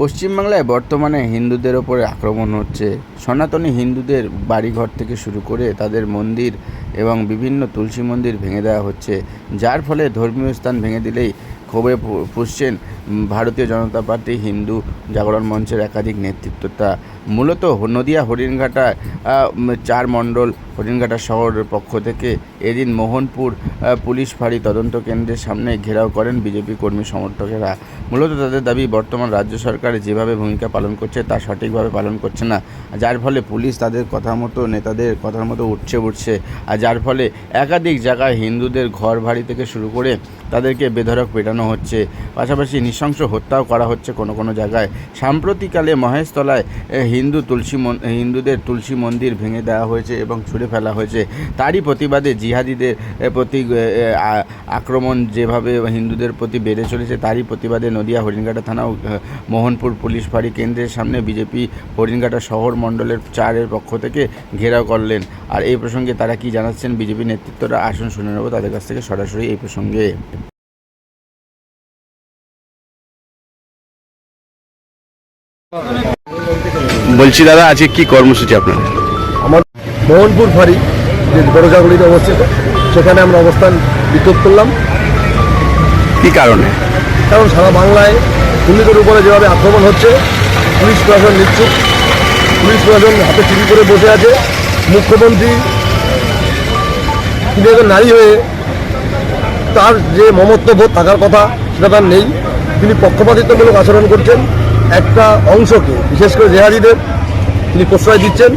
পশ্চিমবাংলায় বর্তমানে হিন্দুদের ওপরে আক্রমণ হচ্ছে। সনাতনী হিন্দুদের বাড়িঘর থেকে শুরু করে তাদের মন্দির এবং বিভিন্ন তুলসী মন্দির ভেঙে দেওয়া হচ্ছে। যার ফলে ধর্মীয় স্থান ভেঙে দিলেই ক্ষোভে পুষছেন ভারতীয় জনতা পার্টি হিন্দু জাগরণ মঞ্চের একাধিক নেতৃত্বতা। মূলত নদিয়া হরিণঘাটা চার মণ্ডল হরিণঘাটা শহরের পক্ষ থেকে এদিন মোহনপুর পুলিশ ফাঁড়ি তদন্ত কেন্দ্রের সামনে ঘেরাও করেন বিজেপি কর্মী সমর্থকেরা। মূলত তাদের দাবি, বর্তমান রাজ্য সরকার যেভাবে ভূমিকা পালন করছে তা সঠিকভাবে পালন করছে না। যার ফলে পুলিশ তাদের কথা মতো, নেতাদের কথার মতো উঠছে উঠছে আর যার ফলে একাধিক জায়গায় হিন্দুদের ঘর বাড়ি থেকে শুরু করে তাদেরকে বেধড়ক পেটানো হচ্ছে। পাশাপাশি নৃশংস হত্যাও করা হচ্ছে কোনো কোনো জায়গায়। সাম্প্রতিককালে মহেশতলায় হিন্দু তুলসী হিন্দুদের তুলসী মন্দির ভেঙে দেওয়া হয়েছে এবং ছুঁড়ে ফেলা হয়েছে। তারই প্রতিবাদে জিহাদিদের প্রতি আক্রমণ যেভাবে হিন্দুদের প্রতি বেড়ে চলেছে, তারই প্রতিবাদে নদিয়া হরিণঘাটা থানা মোহনপুর পুলিশ ফাঁড়ি কেন্দ্রের সামনে বিজেপি হরিণঘাটা শহর মণ্ডলের চারের পক্ষ থেকে ঘেরাও করলেন। আর এই প্রসঙ্গে তারা কি জানাচ্ছেন বিজেপি নেতৃত্বরা, আসন শুনে নেব তাদের কাছ থেকে সরাসরি এই প্রসঙ্গে। বলছি দাদা, আজকে কি কর্মসূচি আপনাদের? আমার মোহনপুর ফাঁড়ি যে বড়জাগুড়িতে অবস্থিত সেখানে আমরা অবস্থান বিক্ষোভ করলাম। কি কারণে? কারণ সারা বাংলায় হিন্দুদের উপরে যেভাবে আক্রমণ হচ্ছে পুলিশ প্রশাসন নিচ্ছুক। পুলিশ প্রশাসন হাতে চুরি করে বসে আছে। মুখ্যমন্ত্রী তিনি একজন নারী হয়ে তার যে মমত্ববোধ থাকার কথা সেটা তার নেই। তিনি পক্ষপাতিত্বমূলক আচরণ করছেন। একটা অংশকে বিশেষ করে জেহাদিদের তিনি প্রশ্রয় দিচ্ছেন।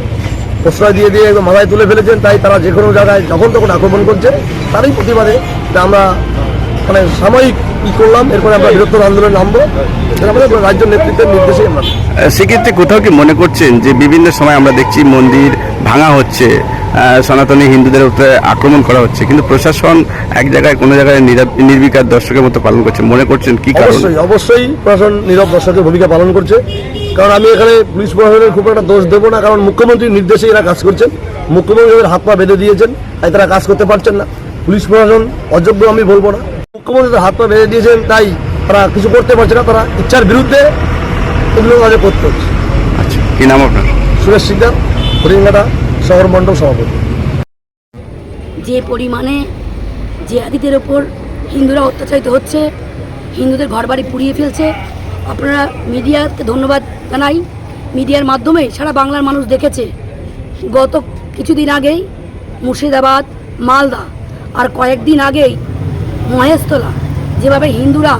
প্রশ্রয় দিয়ে দিয়ে মাথায় তুলে ফেলেছেন, তাই তারা যে কোনো জায়গায় যখন তখন আক্রমণ করছে, তারই প্রতিবাদে আমরা মানে সাময়িক ই করলাম এরপরে আমরা বৃহত্তর আন্দোলনে নামবো। আমাদের রাজ্য নেতৃত্বের নির্দেশেই আমরা। সেক্ষেত্রে কোথাও কি মনে করছেন যে বিভিন্ন সময় আমরা দেখছি মন্দির ভাঙা হচ্ছে সনাতনী হিন্দুদের উপরে আক্রমণ করা হচ্ছে কিন্তু প্রশাসন এক জায়গায় কোনো জায়গায় নির্বিকার দর্শকের মতো পালন করছে মনে করছেন কি কারণ? অবশ্যই অবশ্যই প্রশাসন নীরব দর্শকের ভূমিকা পালন করছে। কারণ আমি এখানে পুলিশ প্রশাসনের খুব একটা দোষ দেবো না কারণ মুখ্যমন্ত্রীর নির্দেশে এরা কাজ করছেন। মুখ্যমন্ত্রী ওদের হাত পা বেঁধে দিয়েছেন তাই তারা কাজ করতে পারছেন না। পুলিশ প্রশাসন অযোগ্য আমি বলব না। মুখ্যমন্ত্রী হাত পা বেঁধে দিয়েছেন তাই তারা কিছু করতে পারছে না তারা ইচ্ছার বিরুদ্ধে এগুলো কাজে করতে হচ্ছে। আচ্ছা কি নাম আপনার? সুরেশ সিকদার হরিঙ্গাটা শহর মণ্ডল সভাপতি। যে পরিমাণে জেহাদিদের ওপর হিন্দুরা অত্যাচারিত হচ্ছে হিন্দুদের ঘরবাড়ি পুড়িয়ে ফেলছে আপনারা মিডিয়াকে ধন্যবাদ জানাই। মিডিয়ার মাধ্যমে সারা বাংলার মানুষ দেখেছে গত কিছুদিন আগেই মুর্শিদাবাদ মালদা আর কয়েকদিন আগেই মহেশতলা। যেভাবে হিন্দুরা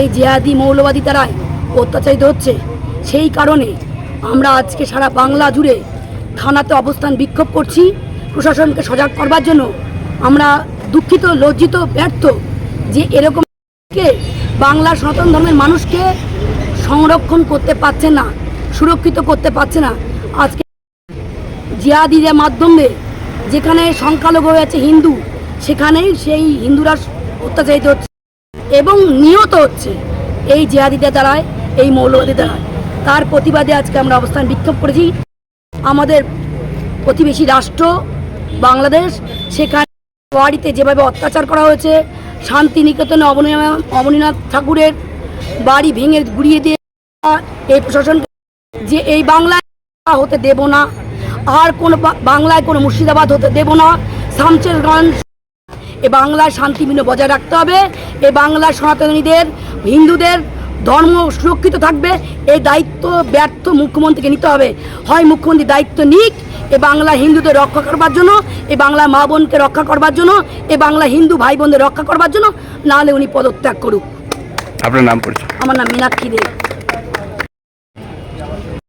এই জেহাদি মৌলবাদী দ্বারায় অত্যাচারিত হচ্ছে, সেই কারণে আমরা আজকে সারা বাংলা জুড়ে থানাতে অবস্থান বিক্ষোভ করছি। প্রশাসনকে সজাগ করবার জন্য আমরা দুঃখিত, লজ্জিত, ব্যর্থ যে এরকম কে বাংলার সনাতন ধর্মের মানুষকে সংরক্ষণ করতে পারছে না, সুরক্ষিত করতে পারছে না। আজকে জিয়াদিদের মাধ্যমে যেখানে সংখ্যালঘু হয়েছে হিন্দু, সেখানেই সেই হিন্দুরা অত্যাচারিত হচ্ছে এবং নিহত হচ্ছে। এই জিহাদিদের দ্বারায়, এই মৌলবাদীদের দ্বারায়। তার প্রতিবাদে আজকে আমরা অবস্থান বিক্ষোভ করেছি। আমাদের প্রতিবেশী রাষ্ট্র, বাংলাদেশ, সেখানে ওয়ারিতে যেভাবে অত্যাচার করা হয়েছে, শান্তিনিকেতনে অবনী- অবনীনাথ ঠাকুরের বাড়ি ভেঙে গুড়িয়ে দিয়ে এই প্রশাসন যে এই বাংলায় হতে দেব না, আর কোনো বাংলায় কোনো মুর্শিদাবাদ হতে দেব না শামচেরগঞ্জ এ বাংলার শান্তিপূর্ণ বজায় রাখতে হবে। এ বাংলার সনাতনীদের হিন্দুদের ধর্ম সুরক্ষিত থাকবে। এই দায়িত্ব ব্যর্থ মুখ্যমন্ত্রীকে নিতে হবে। হয় মুখ্যমন্ত্রী দায়িত্ব নিক এ বাংলা হিন্দুদের রক্ষা করবার জন্য এ বাংলা মা বোনকে রক্ষা করবার জন্য এ বাংলা হিন্দু ভাই বোনদের রক্ষা করবার জন্য নাহলে উনি পদত্যাগ করুক। আপনার নাম পরিচয়? আমার নাম মীনাক্ষী দেব